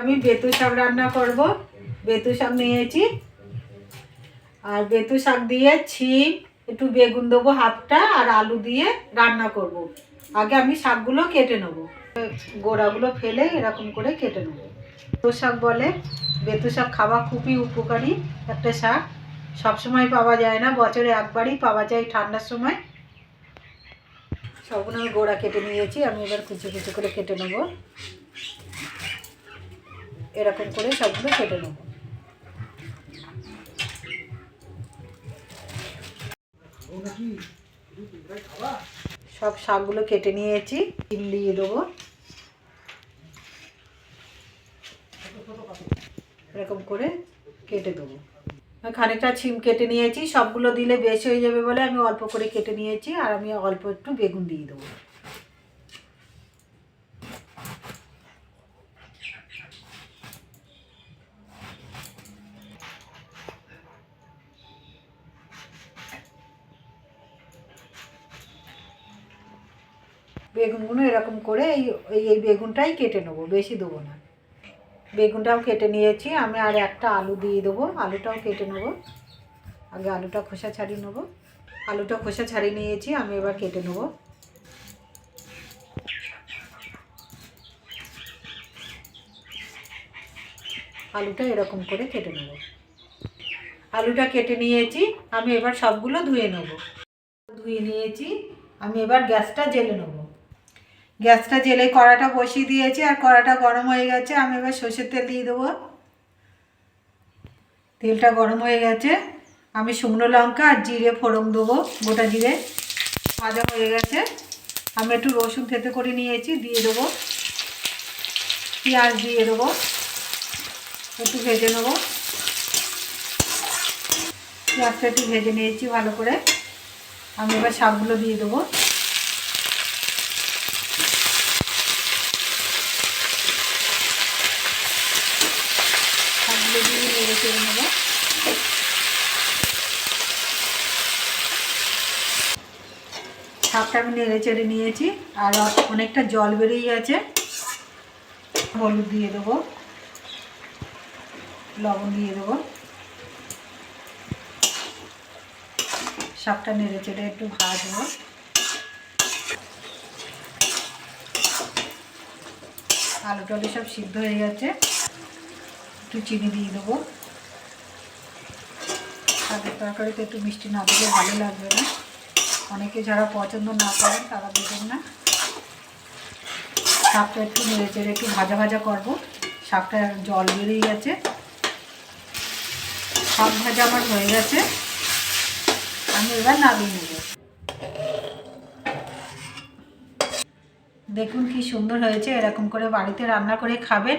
আমি বেতু শাক রান্না করব। বেতু শাক নিয়েছি। আর বেতু শাক দিয়ে ছিম, একটু বেগুন দেবো হাফটা, আর আলু দিয়ে রান্না করব। আগে আমি শাকগুলো কেটে নেব। গোড়াগুলো ফেলে এরকম করে কেটে নেব। বেতু শাক বলে, বেতু শাক খাওয়া খুবই উপকারী একটা শাক। সবসময় পাওয়া যায় না, বছরে একবারই পাওয়া যায় ঠান্ডার সময়। সবগুলো আমি গোড়া কেটে নিয়েছি, আমি এবার কুচি কুচি করে কেটে নেব। এরকম করে সবগুলো কেটে নেব। সব শাকগুলো কেটে নিয়েছি ডিম দিয়ে দেবো। এরকম করে কেটে দেবো। খানিকটা ছিম কেটে নিয়েছি, সবগুলো দিলে বেশি হয়ে যাবে বলে আমি অল্প করে কেটে নিয়েছি, আর আমি অল্প একটু বেগুন দিয়ে দেবো। বেগুনগুলো এরকম করে এই, এই- বেগুনটাই কেটে নেব, বেশি দেবো না। বেগুনটাও কেটে নিয়েছি, আমি আর একটা আলু দিয়ে দেবো, আলুটাও কেটে নেব। আগে আলুটা খোসা ছাড়িয়ে নেব। আলুটা খোসা ছাড়িয়ে নিয়েছি, আমি এবার কেটে নেব। আলুটা এরকম করে কেটে নেব। আলুটা কেটে নিয়েছি, আমি এবার সবগুলো ধুয়ে নেব। ধুয়ে নিয়েছি, আমি এবার গ্যাসটা জেলে নেব। গ্যাসটা জেলে কড়াটা বসিয়ে দিয়েছি, আর কড়াটা গরম হয়ে গেছে, আমি এবার সর্ষের তেল দিয়ে দেবো। তেলটা গরম হয়ে গেছে, আমি শুকনো লঙ্কা আর জিরে ফোড়ন দেবো, গোটা জিরে। ভাজা হয়ে গেছে, আমি একটু রসুন থেতে করে নিয়েছি, দিয়ে দেবো। পেঁয়াজ দিয়ে দেবো, একটু ভেজে নেব। পেঁয়াজটা একটু ভেজে নিয়েছি ভালো করে, আমি এবার শাকগুলো দিয়ে দেবো শাকগুলো চেড়ে নেব। শাকটা আমি নেড়ে চেড়ে নিয়েছি, আর অনেকটা জল বেরিয়ে গেছে। হলুদ দিয়ে দেবো, লবণ দিয়ে দেবো। শাকটা নেড়ে চেড়ে একটু ভাজবো। আলু টালু সব সিদ্ধ হয়ে গেছে, একটু চিনি দিয়ে দেবো। শাকের তরকারিতে একটু মিষ্টি না দিলে ভালো লাগবে না। অনেকে যারা পছন্দ না করেন, তারা দেবেন না। শাকটা একটু নেড়ে চেড়ে একটু ভাজা ভাজা করব। শাকটা জল বেরিয়ে গেছে। শাক ভাজা আমার হয়ে গেছে। আমি এবার নামিয়ে নেব। দেখুন কি সুন্দর হয়েছে। এরকম করে বাড়িতে রান্না করে খাবেন।